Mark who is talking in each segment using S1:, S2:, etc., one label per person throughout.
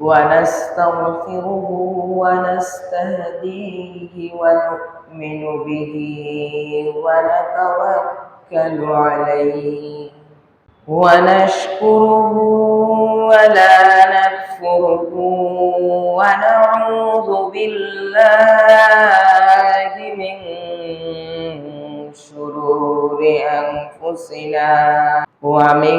S1: ونستغفره ونستهديه ونؤمن به ونتوكل عليه. ونشكره ولا نكفره ونعوذ بالله من شرور أنفسنا ومن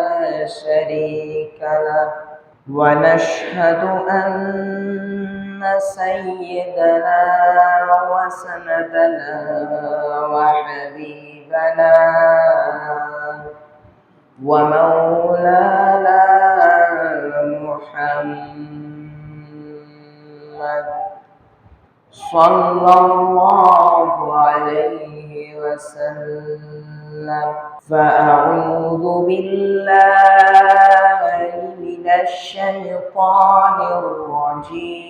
S1: شريك له ونشهد أن سيدنا وسندنا وحبيبنا ومولانا محمد صلى الله عليه وسلم. فأعوذ بالله من الشيطان الرجيم.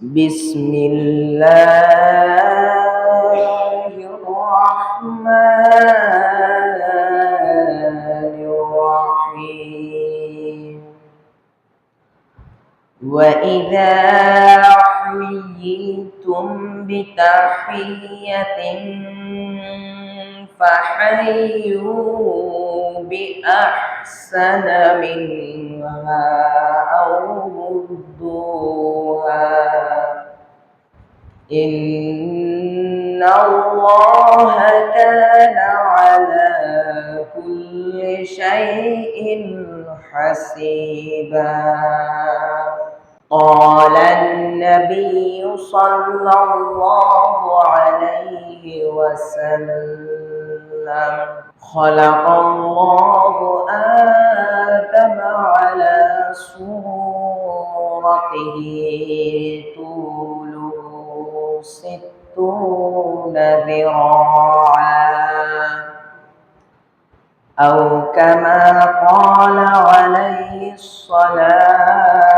S1: بسم الله الرحمن الرحيم. وإذا حييتم بتحية فحيوا بأحسن منها أو ردوها. إن الله كان على كل شيء حسيبا. قال النبي صلى الله عليه وسلم خلق الله آدم على صورته طوله ستون ذراعا أو كما قال عليه الصلاة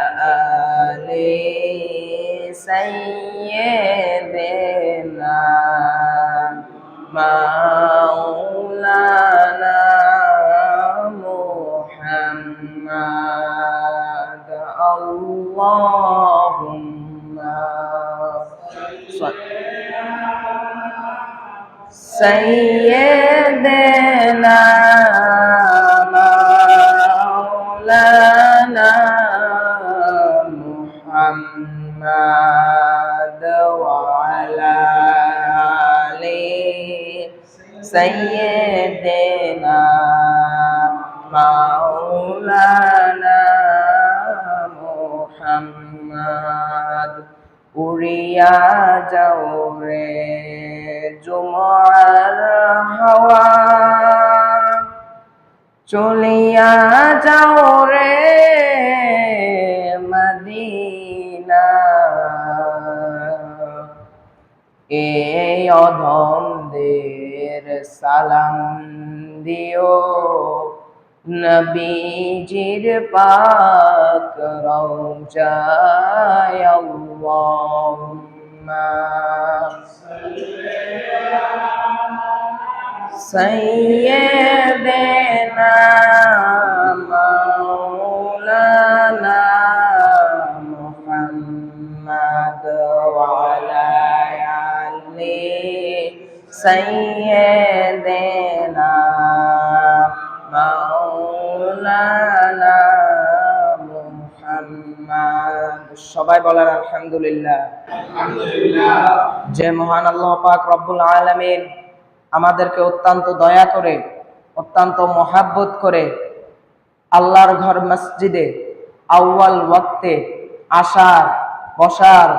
S1: سيدنا مولانا محمد. اللهم صل سيدنا জুমার হাওয়া। চলিয়া যাও রে মদিনা। এই অধমদের সালাম দিও। নবীজির পাক রওজায় আল্লাহুম্মা। سيدنا مولانا محمد وعلى آل سيدنا مولانا محمد সবাই বলেন আলহামদুলিল্লাহ যে মহান আল্লাহ পাক রব্বুল আলামিন আমাদেরকে অত্যন্ত দয়া করে, অত্যন্ত মহাব্বত করে আল্লাহর ঘর মসজিদে আউয়াল ওয়াক্তে আসার, বসার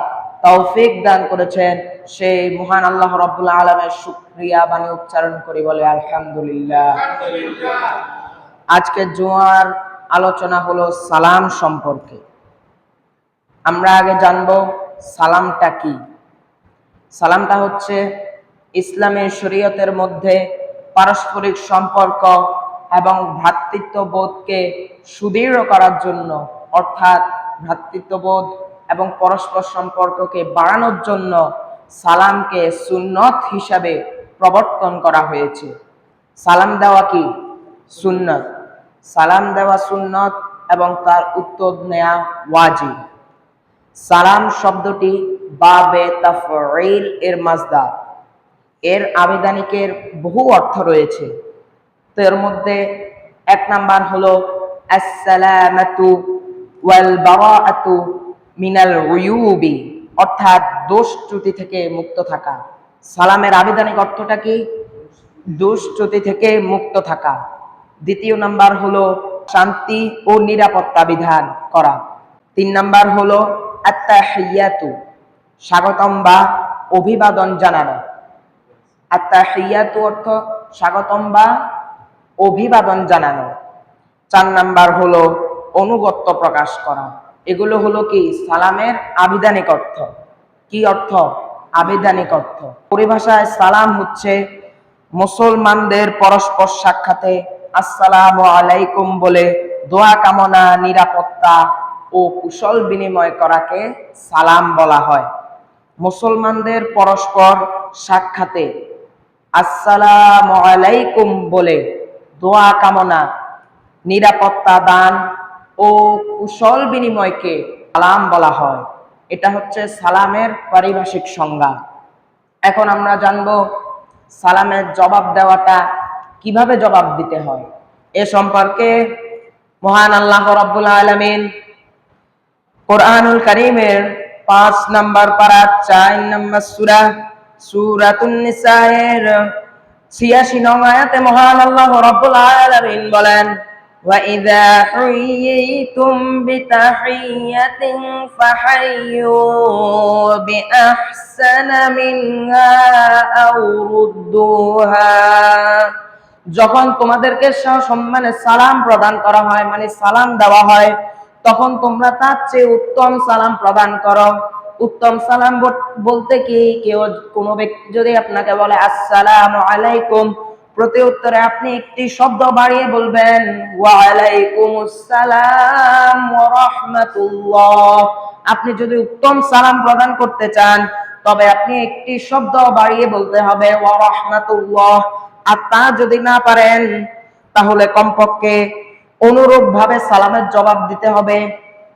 S1: তৌফিক দান করেছেন। সেই মহান আল্লাহ রব্বুল আলমের শুক্রিয়া বাণী উচ্চারণ করি বলে আলহামদুলিল্লাহ। আজকে জুয়ার আলোচনা হলো সালাম সম্পর্কে। আমরা আগে জানব সালামটা কি? সালামটা হচ্ছে ইসলামের শরীয়তের মধ্যে পারস্পরিক সম্পর্ক এবং ভ্রাতৃত্ববোধকে সুদৃঢ় করার জন্য, অর্থাৎ ভ্রাতৃত্ববোধ এবং পরস্পর সম্পর্ককে বাড়ানোর জন্য সালামকে সুন্নত হিসাবে প্রবর্তন করা হয়েছে। সালাম দেওয়া কি? সুন্নত। সালাম দেওয়া সুন্নত এবং তার উত্তর নেয়া ওয়াজি সালাম শব্দটি বাবে তাফঈল এর মাজদা। এর আবেদানিকের বহু অর্থ রয়েছে। তো এর মধ্যে এক নাম্বার হলো, আসসালামাতু ওয়াল বারাআতু মিনাল উয়ুবি অর্থাৎ দোষ ত্রুটি থেকে মুক্ত থাকা। সালামের আবেদানিক অর্থটা কি? দোষ ত্রুটি থেকে মুক্ত থাকা। দ্বিতীয় নাম্বার হলো, শান্তি ও নিরাপত্তা বিধান করা। তিন নাম্বার হলো, আত্তাহিয়াতু স্বাগতম বা অভিবাদন জানানো। আত্তাহিয়াতু অর্থ স্বাগতম বা অভিবাদন জানানো। চার নাম্বার হলো অনুগত্য প্রকাশ করা। এগুলো হলো কি? সালামের আবিধানিক অর্থ। কি অর্থ? আবিধানিক অর্থ। পরিভাষায় সালাম হচ্ছে মুসলমানদের পরস্পর সাক্ষাতে আসসালাম আলাইকুম বলে দোয়া, কামনা, নিরাপত্তা ও কুশল বিনিময় করাকে সালাম বলা হয়। মুসলমানদের পরস্পর সাক্ষাতে, আসসালাম আলাইকুম বলে দোয়া, কামনা, নিরাপত্তা দান ও কুশল বিনিময়কে সালাম বলা হয়। এটা হচ্ছে সালামের পারিভাষিক সংজ্ঞা। এখন আমরা জানব সালামের জবাব দেওয়াটা কীভাবে জবাব দিতে হয়। এ সম্পর্কে মহান আল্লাহ রব্বুল আলমিন কোরআনুল করিমের পাঁচ নাম্বার পারা চার নাম্বার সুরা সুরাতুন নিসায়ের ছিয়াশি নং আয়াতে মহান আল্লাহ রব্বুল আলামিন বলেন وَإِذَا حُيِّيتُم بِتَحِيَّةٍ فَحَيُّوا بِأَحْسَنَ مِنْهَا أَوْ رُدُّوهَا যখন তোমাদেরকে সম্মানে সালাম প্রদান করা হয় মানে সালাম দেওয়া হয় তখন তোমরা তার চেয়ে উত্তম সালাম প্রদান করো। উত্তম সালাম বলতে কি? কেউ কোনো ব্যক্তি যদি আপনাকে বলে, আসসালাম আলাইকুম প্রতি উত্তরে আপনি একটি শব্দ বাড়িয়ে বলবেন আপনি যদি উত্তম সালাম প্রদান করতে চান, তবে আপনি একটি শব্দ বাড়িয়ে বলতে হবে ওয়া রাহমাতুল্লাহ আর তা যদি না পারেন, তাহলে কমপক্ষে অনুরূপ ভাবে সালামের জবাব দিতে হবে।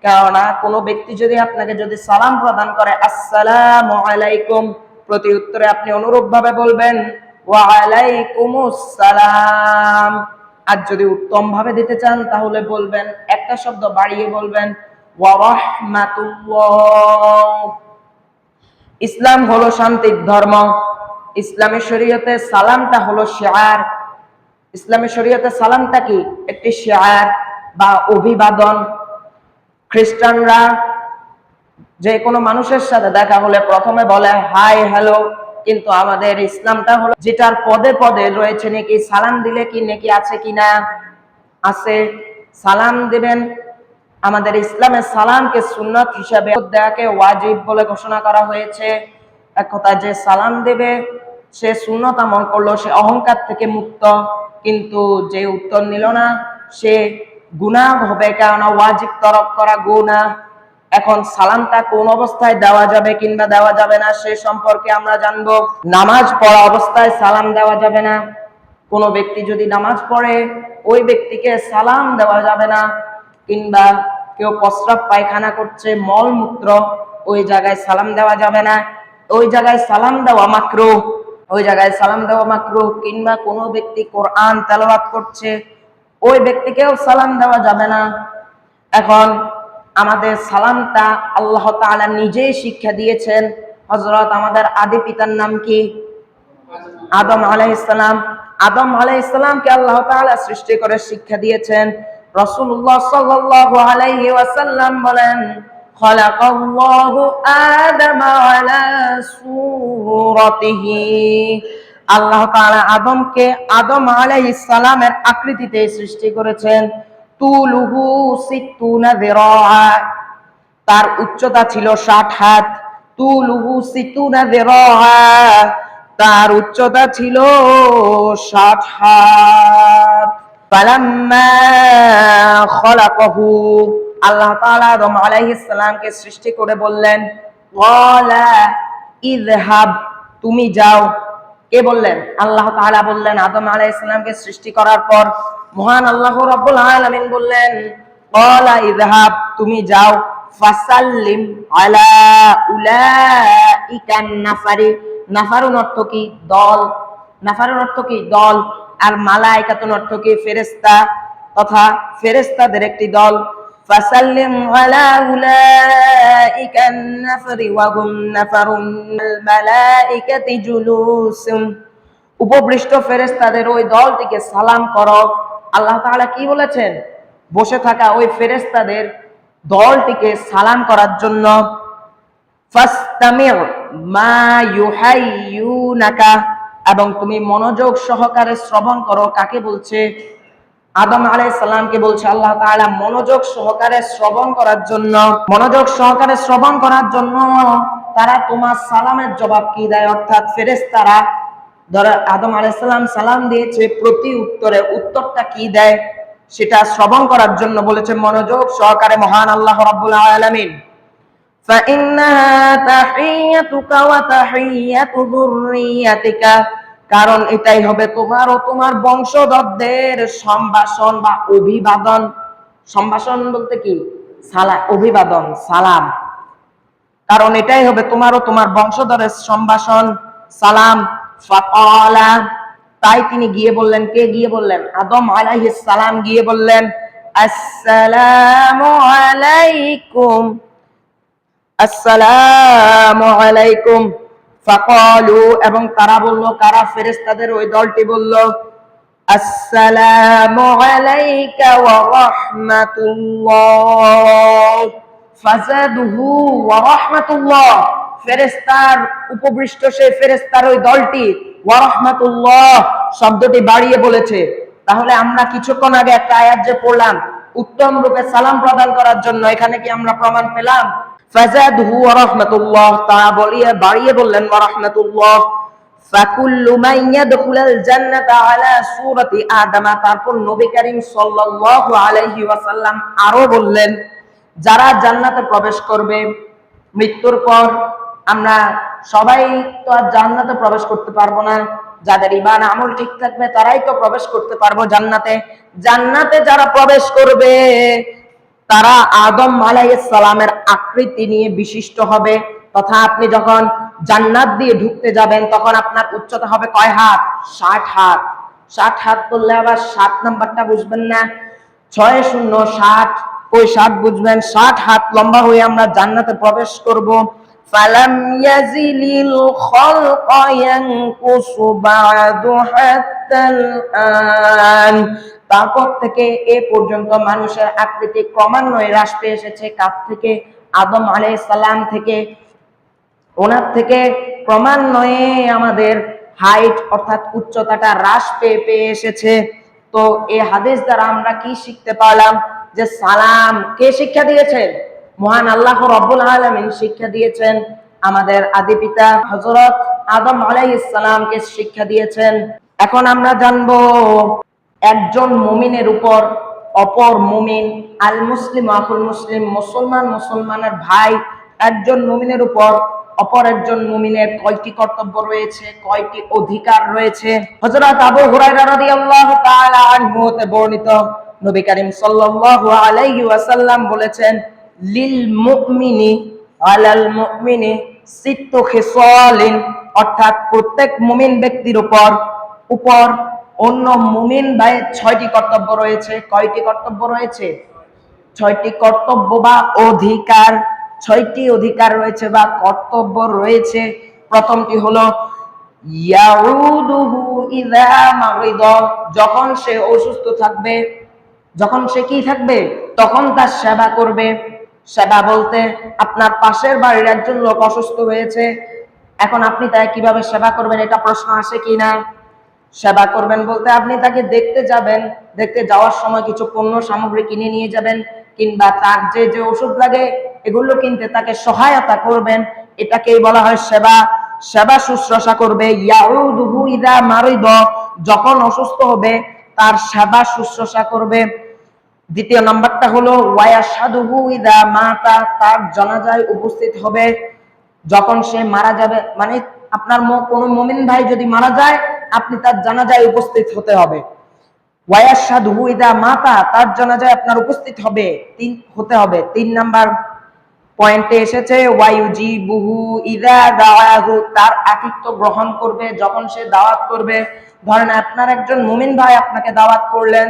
S1: কেননা কোনো ব্যক্তি যদি আপনাকে যদি সালাম প্রদান করে, আসসালাম আলাইকুম প্রতি উত্তরে আপনি অনুরূপ ভাবে বলবেন সালাম আর যদি উত্তম ভাবে দিতে চান, তাহলে বলবেন, একটা শব্দ বাড়িয়ে বলবেন ইসলাম হলো শান্তির ধর্ম। ইসলামের শরীয়তে সালামটা হলো শেয়ার। ইসলামের শরীয়তে সালামটা কি? একটি শেয়ার বা অভিবাদন। খ্রিস্টানরা যে কোনো মানুষের সাথে দেখা হলে প্রথমে বলে, হাই, হ্যালো। কিন্তু আমাদের ইসলামটা হলো যেটার পদে পদে রয়েছে নাকি সালাম দিলে কি, নাকি আছে কিনা আছে। সালাম দেবেন। আমাদের ইসলামের সালামকে সুন্নত হিসাবে দেয়াকে ওয়াজিব বলে ঘোষণা করা হয়েছে। এক কথা যে সালাম দেবে, সে সুন্নত আমল করল, সে অহংকার থেকে মুক্ত। কিন্তু যে উত্তর নিল না, সে গুনাহ হবে কেননা ওয়াজিব তরফ করা গুনাহ এখন সালামটা কোন অবস্থায় দেওয়া যাবে কিংবা দেওয়া যাবে না, সে সম্পর্কে আমরা জানব। নামাজ পড়া অবস্থায় সালাম দেওয়া যাবে না। কোন ব্যক্তি যদি নামাজ পড়ে, ওই ব্যক্তিকে সালাম দেওয়া যাবে না। কিংবা কেউ প্রস্রাব পায়খানা করছে, মলমূত্র, ওই জায়গায় সালাম দেওয়া যাবে না। ওই জায়গায় সালাম দেওয়া মাত্র ওই জায়গায় সালাম দেওয়া মাত্র কিংবা কোনো ব্যক্তি কোরআন তেলাওয়াত করছে, ওই ব্যক্তিকেও সালাম দেওয়া যাবে না। এখন আমাদের সালামটা আল্লাহ তাআলা নিজেই শিক্ষা দিয়েছেন। হযরত আমাদের আদি পিতার নাম কি? আদম আলাইহিসসালাম আদম আলাইহিসসালামকে আল্লাহ তাআলা সৃষ্টি করে শিক্ষা দিয়েছেন। রাসূলুল্লাহ সাল্লাল্লাহু আলাইহি বলেন খলাকাল্লাহু আদম আলা সূরাতিহি। আল্লাহ তাআলা আদমকে আদম আলাইহিস সালামের আকৃতিতে সৃষ্টি করেছেন। তুলুহু সিত্তুনা যিরাআ। তার উচ্চতা ছিল 60 হাত। তুলুহু সিত্তুনা যিরাআ। তার উচ্চতা ছিল 60 হাত। ফালাম্মা খলাকাহু। আল্লাহ তাআলা আদম আলাইহিস সালামকে সৃষ্টি করে বললেন ক্বালা ইযহাব, তুমি যাও। কে বললেন? আল্লাহ তাআলা বললেন, আদম আলাইহিস সালামকে সৃষ্টি করার পর মহান আল্লাহ রাব্বুল আলামিন বললেন ক্বালা ইযহাব, তুমি যাও। ফাসাল্লিম আলা উলাইকান নাফারি। নাফারুন অর্থ কি? দল। নাফারুন অর্থ কি? দল। আর মালাইকাতুন অর্থ কি? ফেরেশতা। তথা ফেরেশতাদের একটি দল। উলাইকান নাফারি ওয়া হুম নাফারুন মিনাল মালাইকাতি জুলুসুম উপবৃষ্ট ফেরেশতাদের ওই দলটিকে সালাম করো। আল্লাহ তাআলা কি বলেছেন? বসে থাকা ওই ফেরেশতাদের দলটিকে সালাম করার জন্য ফাস্তামি' মা ইউহাইয়ুনাকা, এবং তুমি মনোযোগ সহকারে শ্রবণ করো। কাকে বলছে? আদম আলাইহিস সালামকে বলছে আল্লাহ তাআলা মনোযোগ সহকারে শ্রবণ করার জন্য মনোযোগ সহকারে শ্রবণ করার জন্য তারা তোমার সালামের জবাব কি দেয় অর্থাৎ ফেরেশতারা ধরো আদম আলাইহিস সালাম সালাম দিয়েছে প্রতি উত্তরে উত্তরটা কি দেয় সেটা শ্রবণ করার জন্য বলেছে মনোযোগ সহকারে মহান আল্লাহ রাব্বুল আলামিন فإنها تحيتك وتحية ذريتك কারণ এটাই হবে তোমার ও তোমার বংশধরদের সম্ভাষণ বা অভিবাদন। সম্ভাষণ বলতে কি? সালা, অভিবাদন, সালাম। কারণ এটাই হবে তোমার ও তোমার বংশধরের সম্ভাষণ। সালাম, ফাকালা। তাই তিনি গিয়ে বললেন, কে গিয়ে বললেন? আদম আলাইহিস সালাম গিয়ে বললেন, আসসালামু আলাইকুম। আসসালামু আলাইকুম। ফাকালু, এবং তারা বলল, কারা ফেরেশতাদের ওই দলটি বলল, আসসালামু আলাইকা ওয়া রাহমাতুল্লাহ। ফাজাদুহু ওয়া রাহমাতুল্লাহ। ফেরেশতার উপবৃষ্ট, সেই ফেরেশতার ওই দলটি ওয়া রাহমাতুল্লাহ শব্দটি বাড়িয়ে বলেছে। তাহলে আমরা কিছুক্ষণ আগে একটা আয়াত যে পড়লাম, উত্তম রূপে সালাম প্রদান করার জন্য, এখানে কি আমরা প্রমাণ পেলাম? যারা জান্নাতে প্রবেশ করবে, মৃত্যুর পর আমরা সবাই তো আর জান্নাতে প্রবেশ করতে পারব না। যাদের ইমান আমল ঠিক থাকবে, তারাই তো প্রবেশ করতে পারব জান্নাতে। জান্নাতে যারা প্রবেশ করবে তারা আদম সালামের আকৃতি নিয়ে বিশিষ্ট হবে। তথা আপনি যখন জান্নাত দিয়ে ঢুকতে যাবেন, তখন আপনার উচ্চতা হবে কয় হাত? ষাট হাত। ষাট হাত বললে আবার সাত নাম্বারটা বুঝবেন না। ছয় শূন্য ষাট, ওই ষাট বুঝবেন। ষাট হাত লম্বা হয়ে আমরা জান্নাতে প্রবেশ করব। আন। তারপর থেকে এ পর্যন্ত মানুষের আকৃতি ক্রমান্বয়ে হ্রাস পেয়ে এসেছে। কাপ থেকে, আদম আলাইহিস সালাম থেকে, ওনার থেকে ক্রমান্বয়ে আমাদের হাইট অর্থাৎ উচ্চতাটা হ্রাস পেয়ে পেয়ে এসেছে। তো এই হাদিস দ্বারা আমরা কি শিখতে পারলাম? যে সালাম কে শিক্ষা দিয়েছেন? মহান আল্লাহ রব্বুল আলমিন শিক্ষা দিয়েছেন। আমাদের আদি পিতা হজরত আদম আলাইসালামকে শিক্ষা দিয়েছেন। এখন আমরা জানব একজন মুমিনের উপর অপর মুমিন আল মুসলিম আকুল মুসলিম, মুসলমান, মুসলমানের ভাই, একজন মুমিনের উপর অপর একজন মুমিনের কয়টি কর্তব্য রয়েছে, কয়টি অধিকার রয়েছে? হযরত আবু হুরায়রা রাদিয়াল্লাহু তাআলা আনহু হতে বর্ণিত নবী করিম সাল্লাল্লাহু আলাইহি ওয়াসাল্লাম বলেছেন, লিল মুমিনি আলাল মুমিনি সিত্তু খিসালিন, অর্থাৎ প্রত্যেক মুমিন ব্যক্তির উপর উপর অন্য মুমিন ভাইয়ের ছয়টি কর্তব্য রয়েছে। কয়টি কর্তব্য রয়েছে? ছয়টি কর্তব্য বা অধিকার। ছয়টি অধিকার রয়েছে বা কর্তব্য রয়েছে। প্রথমটি হলো যখন সে অসুস্থ থাকবে, যখন সে কি থাকবে? তখন তার সেবা করবে। সেবা বলতে, আপনার পাশের বাড়ির একজন লোক অসুস্থ হয়েছে। এখন আপনি তাই কীভাবে সেবা করবেন, এটা প্রশ্ন আসে কিনা? সেবা করবেন বলতে আপনি তাকে দেখতে যাবেন, দেখতে যাওয়ার সময় কিছু পণ্য, সামগ্রী কিনে নিয়ে যাবেন, কিংবা তার যে যে ওষুধ লাগে, এগুলো কিনতে তাকে সহায়তা করবেন। এটাকেই বলা হয় সেবা। সেবা শুশ্রূষা করবে। ইয়াউদুহু ইদা মারিদ। যখন অসুস্থ হবে, তার সেবা শুশ্রূষা করবে। দ্বিতীয় নাম্বারটা হলো ওয়ায়াসাদুহু ইদা মাতা। তার জানাজায় উপস্থিত হবে। যখন সে মারা যাবে মানে আপনার কোনো মুমিন ভাই যদি মারা যায় আপনি তার জানাজায় উপস্থিত হতে হবে। ওয়ায়াসাদুহু ইদা মাতা, তার জানাজায় আপনার উপস্থিত হবে। তিন, হতে হবে। তিন নাম্বার পয়েন্টে এসেছে ওয়াইউজি বুহু ইদা দাওয়াহু, তার আতিথ্য গ্রহণ করবে, যখন সে দাওয়াত করবে। ধরেন আপনার একজন মুমিন ভাই আপনাকে দাওয়াত করলেন,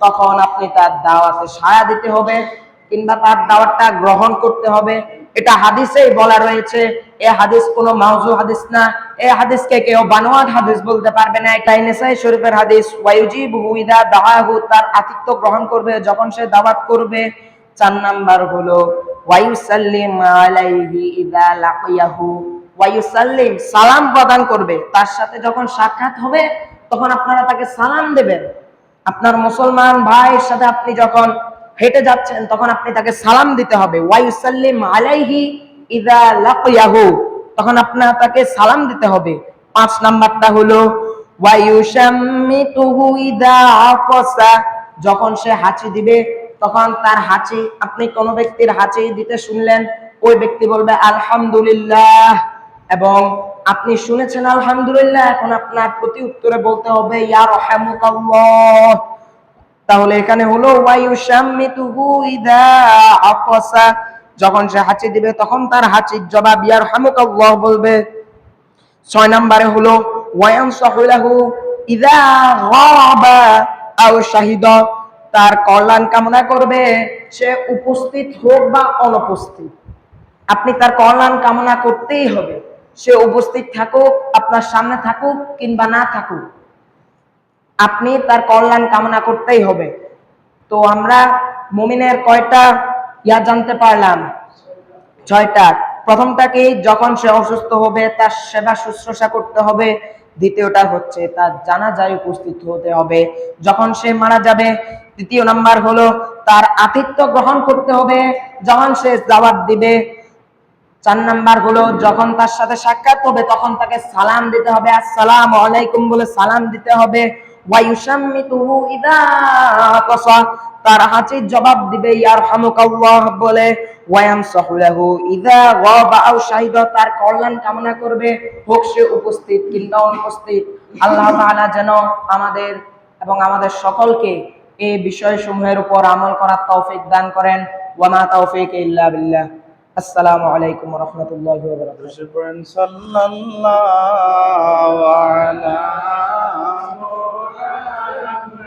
S1: তখন আপনি তার দাওয়াতে সায়া দিতে হবে। কিংবা তার দাওয়াতটা গ্রহণ করতে হবে। এটা হাদিসেই বলা রয়েছে, এ হাদিস কোনো মাউজু হাদিস না, এ হাদিসকে কেউ বানোয়াট হাদিস বলতে পারবে না। এটাই নেসাই শরীফের হাদিস ওয়াইজি বুহুইদা দাওয়াহু তার আতিথ্য গ্রহণ করবে, যখন সে দাওয়াত করবে। চার নাম্বার হলো, ওয়ায়ুসাল্লিম আলাইহি ইদা লাকিয়াহু, ওয়ায়ুসাল্লিম সালাম প্রদান করবে। তার সাথে যখন সাক্ষাৎ হবে, তখন আপনারা তাকে সালাম দেবেন। আপনার মুসলমান ভাইয়ের সাথে আপনি যখন হেঁটে যাচ্ছেন, তখন আপনি তাকে সালাম দিতে হবে। ওয়ায়ুসাল্লিম আলাইহি ইদা লাকিয়াহু। তখন আপনার তাকে সালাম দিতে হবে। পাঁচ নাম্বারটা হলো ওয়ায়ুশাম্মিতুহু ইদা আফসা। যখন সে হাঁচি দিবে, তখন তার হাঁচি, আপনি কোনো ব্যক্তির হাঁচি দিতে শুনলেন, ওই ব্যক্তি বলবে, আলহামদুলিল্লাহ। এবং আপনি শুনেছেন, আলহামদুলিল্লাহ। এখন আপনার প্রতি উত্তরে বলতে হবে ইয়ার রহমুকাল্লাহ তাহলে এখানে হলো যখন সে হাঁচি দিবে, তখন তার হাঁচির জবাব ইয়ার হামুকাল্লাহ বলবে। ছয় নম্বরে হলো শাহিদা তার কল্যাণ কামনা করবে, সে উপস্থিত হোক বা অনুপস্থিত। আপনি তার কল্যাণ কামনা করতেই হবে। সে উপস্থিত থাকুক, আপনার সামনে থাকুক কিংবা না থাকুক। আপনি তার কল্যাণ কামনা করতেই হবে। তো আমরা মুমিনের কয়টা ইয়া জানতে পারলাম? ছয়টা। প্রথমটা কি, যখন সে অসুস্থ হবে, তার সেবা শুশ্রূষা করতে হবে। দ্বিতীয়টা হচ্ছে, তার জানা যায় উপস্থিত হতে হবে। যখন সে মারা যাবে, তৃতীয় নাম্বার হলো, তার আতিথ্য গ্রহণ করতে হবে। যখন সে দাওয়াত দিবে, চার নাম্বার হলো, যখন তার সাথে সাক্ষাৎ হবে, তখন তাকে সালাম দিতে হবে। আসসালাম আলাইকুম বলে সালাম দিতে হবে। তার জবাব দিবে ইয়ার বলে, ওয়ায়ামসাহু লাহু ইদা গাবা আও শাহিদা। তার কল্যাণ কামনা করবে, হোক সে উপস্থিত কিংবা অনুপস্থিত। আল্লাহ তাআলা যেন আমাদের এবং আমাদের সকলকে এই বিষয়সমূহের উপর আমল করার তৌফিক দান করেন। ওয়ামা তৌফিক ইল্লা বিল্লাহ। আসসালামু আলাইকুম ওয়া রাহমাতুল্লাহি ওয়া বারাকাতুহু।
S2: সাল্লাল্লাহু আলা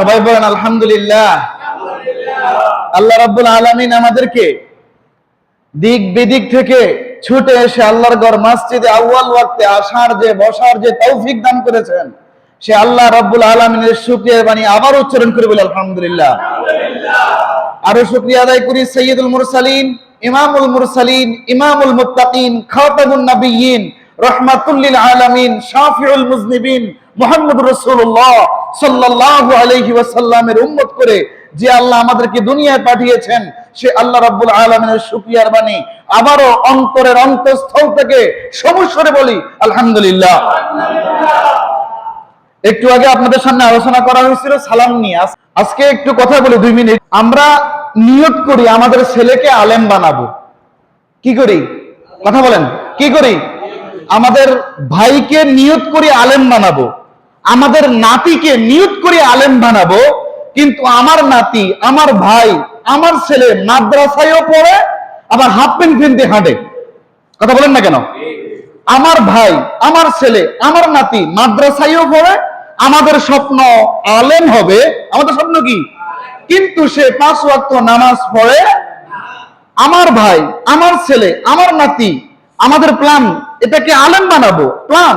S2: সবাই বলেন, আলহামদুলিল্লাহ। আল্লাহ রাব্বুল আলামিন আমাদেরকে দিক বিদিক থেকে ছুটে এসে আল্লাহর ঘর মসজিদে আউয়াল ওয়াক্তে আসার যে, বসার যে তৌফিক দান করেছেন, সে আল্লাহ রাব্বুল আলামিনের শুকরিয়া বাণী আবার উচ্চারণ করে বলে, আলহামদুলিল্লাহ। আরও শুকরিয়া আদায় করি সৈয়দুল মুরসালিন, ইমামুল মুরসালিন, ইমামুল মুত্তাকিন, খাতামুন নবিয়্যিন রহমাতুল্লিল আলামিন, শাফিউল মুজনিবিন, মুহাম্মদুর রাসূলুল্লাহ। সাল্লাল্লাহু আলাইহি ওয়াসাল্লামের উম্মত করে যে আল্লাহ আমাদেরকে দুনিয়ায় পাঠিয়েছেন, সে আল্লাহ রাব্বুল আলামিনের শুকরিয়ার বাণী অন্তরের অন্তঃস্থল থেকে বলি, আলহামদুলিল্লাহ। একটু আগে আপনাদের সামনে আলোচনা করা হয়েছিল সালাম নিয়ে। আজকে একটু কথা বলি, দুই মিনিট। আমরা নিয়ত করি আমাদের ছেলেকে আলেম বানাবো। কি করি? কথা বলেন। কি করি? আমাদের ভাইকে নিয়ত করি আলেম বানাবো। আমাদের নাতিকে নিয়ত করে আলেম বানাবো, কিন্তু আমার নাতি, আমার ভাই, আমার ছেলে মাদ্রাসায়ও পড়ে, আবার হাফ প্যান্ট কিনতে হাঁটে। কথা বলেন না কেন? আমার ভাই, আমার ছেলে, আমার নাতি মাদ্রাসায়ও পড়ে, আমাদের স্বপ্ন আলেম হবে, আমাদের স্বপ্ন কি? কিন্তু সে পাঁচ ওয়াক্ত নামাজ পড়ে, আমার ভাই, আমার ছেলে, আমার নাতি, আমাদের প্ল্যান এটাকে আলেম বানাবো প্ল্যান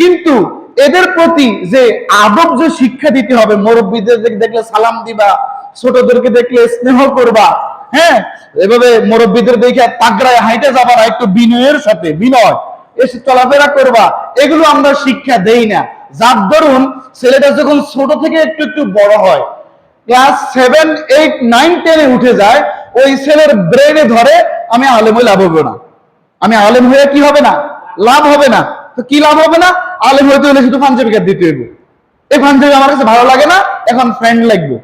S2: কিন্তু এদের প্রতি যে আদব, যে শিক্ষা দিতে হবে, মুরব্বীদের দেখলে সালাম দিবা, ছোটদেরকে দেখলে স্নেহ করবা হ্যাঁ? এভাবে মুরব্বীদের দেখে তাগড়ায় হাইটে যাবা না একটু বিনয়ের সাথে, বিনয়। এসে চলাফেরা করবা, এগুলো আমরা শিক্ষা দেই না। যার দরুন ছেলেটা যখন ছোট থেকে একটু একটু বড় হয়, ক্লাস সেভেন, এইট, নাইন, টেনে উঠে যায়, ওই ছেলের ব্রেনে ধরে, আমি আলেম হয়ে লাভ হবে না। আমি আলেম হয়ে কি হবে না? লাভ হবে না। তো কি লাভ হবে না? আলেম হইতে হলে শুধু পাঞ্জাবি কাট দিতে হইব। এই পাঞ্জাবি আমার কাছে ভালো লাগে না, এখন ফ্রেন্ড লাগবে।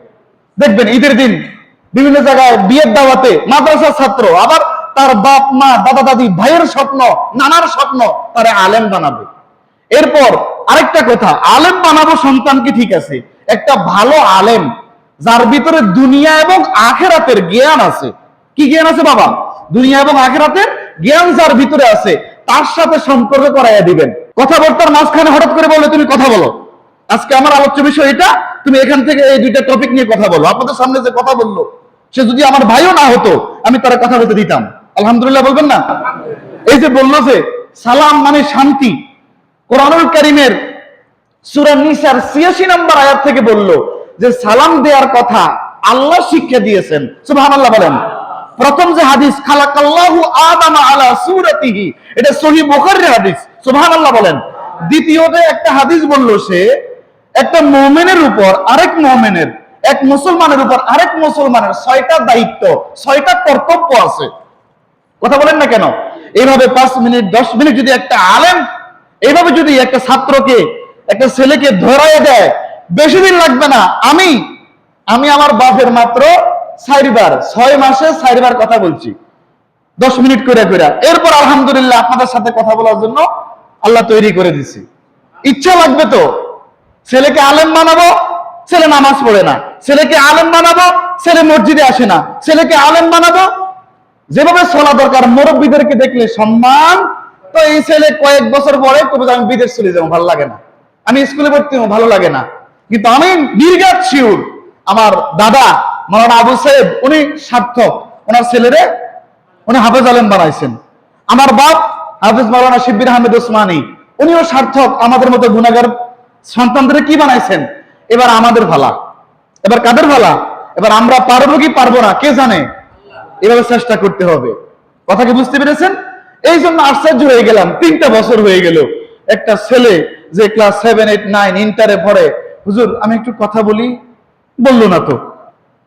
S2: দেখবেন ঈদের দিন বিভিন্ন জায়গায় বিয়ের দাওয়াতে মাদ্রাসার ছাত্র, আবার তার বাপ, মা, দাদা, দাদি, ভাইয়ের স্বপ্ন, নানার স্বপ্ন তারা আলেম বানাবে। এরপর আরেকটা কথা, আলেম বানাবো সন্তানকে ঠিক আছে? একটা ভালো আলেম, যার ভিতরে দুনিয়া এবং আখেরাতের জ্ঞান আছে। কি জ্ঞান আছে বাবা? দুনিয়া এবং আখেরাতের জ্ঞান যার ভিতরে আছে, তার সাথে সম্পর্ক করাইয়া দিবেন। কথাবার্তার মাঝখানে হঠাৎ করে বললে তুমি কথা বলো। আজকে আমার আলোচ্য বিষয় এটা, তুমি এখান থেকে এই দুইটা টপিক নিয়ে কথা বলো। আপনাদের সামনে যে কথা বলল, সে যদি আমার ভাইও না হতো, আমি তার কথা বলতে দিতাম। আলহামদুলিল্লাহ বলবেন না? এই যে বলল যে, সালাম মানে শান্তি। কোরআনুল কারিমের সূরা নিসার 86 নম্বর আয়াত থেকে বলল যে, সালাম দেওয়ার কথা আল্লাহ শিক্ষা দিয়েছেন। সুবহানাল্লাহ বলেন। প্রথম যে হাদিস, খালাকাল্লাহু আদামা আলা সূরাতিহি, এটা সহিহ বুখারীর হাদিস। সুবহানাল্লাহ বলেন। দ্বিতীয়তে একটা হাদিস বলল সে, একটা মুমিনের উপর আরেক মুমিনের, এক মুসলমানের উপর আরেক মুসলমানের ছয়টা দায়িত্ব, ছয়টা কর্তব্য আছে। কথা বলেন না কেন? এইভাবে পাঁচ মিনিট, দশ মিনিট যদি একটা আলেম, এইভাবে যদি একটা ছাত্রকে, একটা ছেলেকে ধরায় দেয়, বেশি দিন লাগবে না। আমি আমি আমার বাপের মাত্র চারবার, ছয় মাসে চারবার কথা বলছি। দশ মিনিট করে করে। এরপর আলহামদুলিল্লাহ আপনাদের সাথে কথা বলার জন্য আল্লাহ তৈরি করে দিছি। ইচ্ছা লাগবে তো? ছেলেকে আলেম বানাবো, ছেলে নামাজ পড়ে না। ছেলেকে আলেম বানাবো, ছেলে মসজিদে আসে না। ছেলেকে আলেম বানাবো, যেভাবে চলা দরকার, মুরব্বীদেরকে দেখলে সম্মান। তো এই ছেলে কয়েক বছর পরে কবে আমি বিদেশ চলে যাব, ভালো লাগে না। আমি স্কুলে হব, ভালো লাগে না। কিন্তু আমি নির্গাত শিউর। আমার দাদা মৌলানা আবু সাহেব উনি সার্থক। ওনার ছেলেরে উনি হাফেজ আলেম বানাইছেন। আমার বাপ হাফেজ মাওলানা শিবির আহমেদ ওসমানী। উনিও সার্থক। আমাদের মতো গুণাগার সন্তানদের কি বানাইছেন? এবার আমাদের ভালা। এবার কাদের ভালা? এবার আমরা পারব কি পারব না, কে জানে? এভাবে চেষ্টা করতে হবে। কথা কি বুঝতে পেরেছেন? এই জন্য আশ্চর্য হয়ে গেলাম। তিনটা বছর হয়ে গেল। একটা ছেলে যে ক্লাস সেভেন এইট নাইন ইন্টারে পড়ে। হুজুর, আমি একটু কথা বলি? বলল না তো।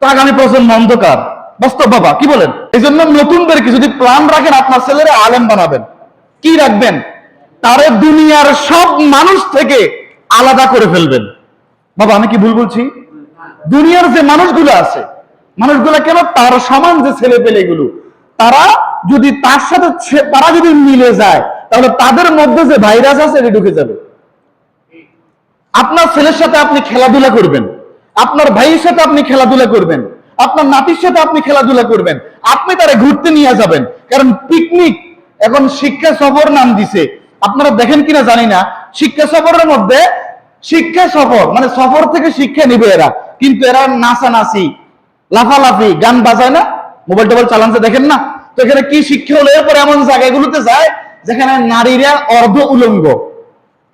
S2: আগামী প্রজন্ম অন্ধকার বাস্তব বাবা, কি বলেন? এই জন্য নতুনদেরকে যদি প্ল্যান রাখেন, আপনার ছেলেরা আলেম বানাবেন। কি রাখবেন? তারে দুনিয়ার সব মানুষ থেকে আলাদা করে ফেলবেন। বাবা, আমি কি ভুল বলছি? দুনিয়ার যে মানুষগুলো আছে, মানুষগুলো কেন? তার সমান যে ছেলে পেলেগুলো তারা যদি তার সাথে তারা যদি মিলে যায়, তাহলে তাদের মধ্যে যে ভাইরাস আছে, এটা ঢুকে যাবে। আপনার ছেলের সাথে আপনি খেলাধুলা করবেন। আপনার ভাইয়ের সাথে আপনি খেলাধুলা করবেন, আপনার নাতির সাথে আপনি খেলাধুলা করবেন, আপনি তারা ঘুরতে নিয়ে যাবেন। কারণ পিকনিক এখন শিক্ষা সফর নাম দিছে। আপনারা দেখেন কিনা জানি না, শিক্ষা সফরের মধ্যে শিক্ষা সফর মানে সফর থেকে শিক্ষা নিবে এরা। কিন্তু এরা নাচানাচি, লাফালাফি, গান বাজায় না? মোবাইল টোবাইল চালানতে দেখেন না? তো এখানে কি শিক্ষা হলো এরপরে এমন জায়গাগুলোতে যায়, যেখানে নারীরা অর্ধ উলঙ্গ।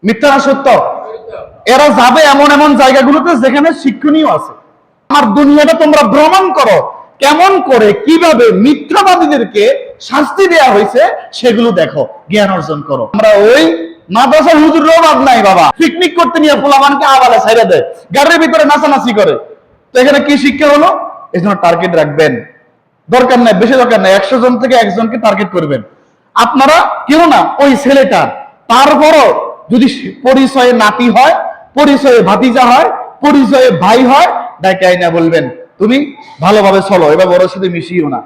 S2: মিথ্যা সত্য? এরা যাবে এমন এমন জায়গাগুলোতে যেখানে শিক্ষণীয় আছে। আমার দুনিয়াটা তোমরা ভ্রমণ করো। কেমন করে, কীভাবে মিথ্যাবাদীদেরকে শাস্তি দেয়া হয়েছে সেগুলো দেখো, জ্ঞান অর্জন করো। আমরা ওই মাদ্রাসার হুজুর বাদ নাই বাবা। পিকনিক করতে নিয়ে পোলামানকে আবালে ছাইড়া দেয়। গাড়ির ভিতরে নাচানাচি করে। তো এখানে কি শিক্ষা হলো? এই জন্য টার্গেট রাখবেন। দরকার নাই, বেশি দরকার নাই। একশো জন থেকে একজনকে টার্গেট করবেন। আপনারা কেউ না, ওই ছেলেটা, তারপরও যদি পরিচয়ে নাতি হয় পরিচয়ে ভাতিজা হয়, পরিচয়ে ভাই হয় ডাকে আইনা বলবেন? তুমি ভালোভাবে চলো, এবার বড় সাথে মিশিও না।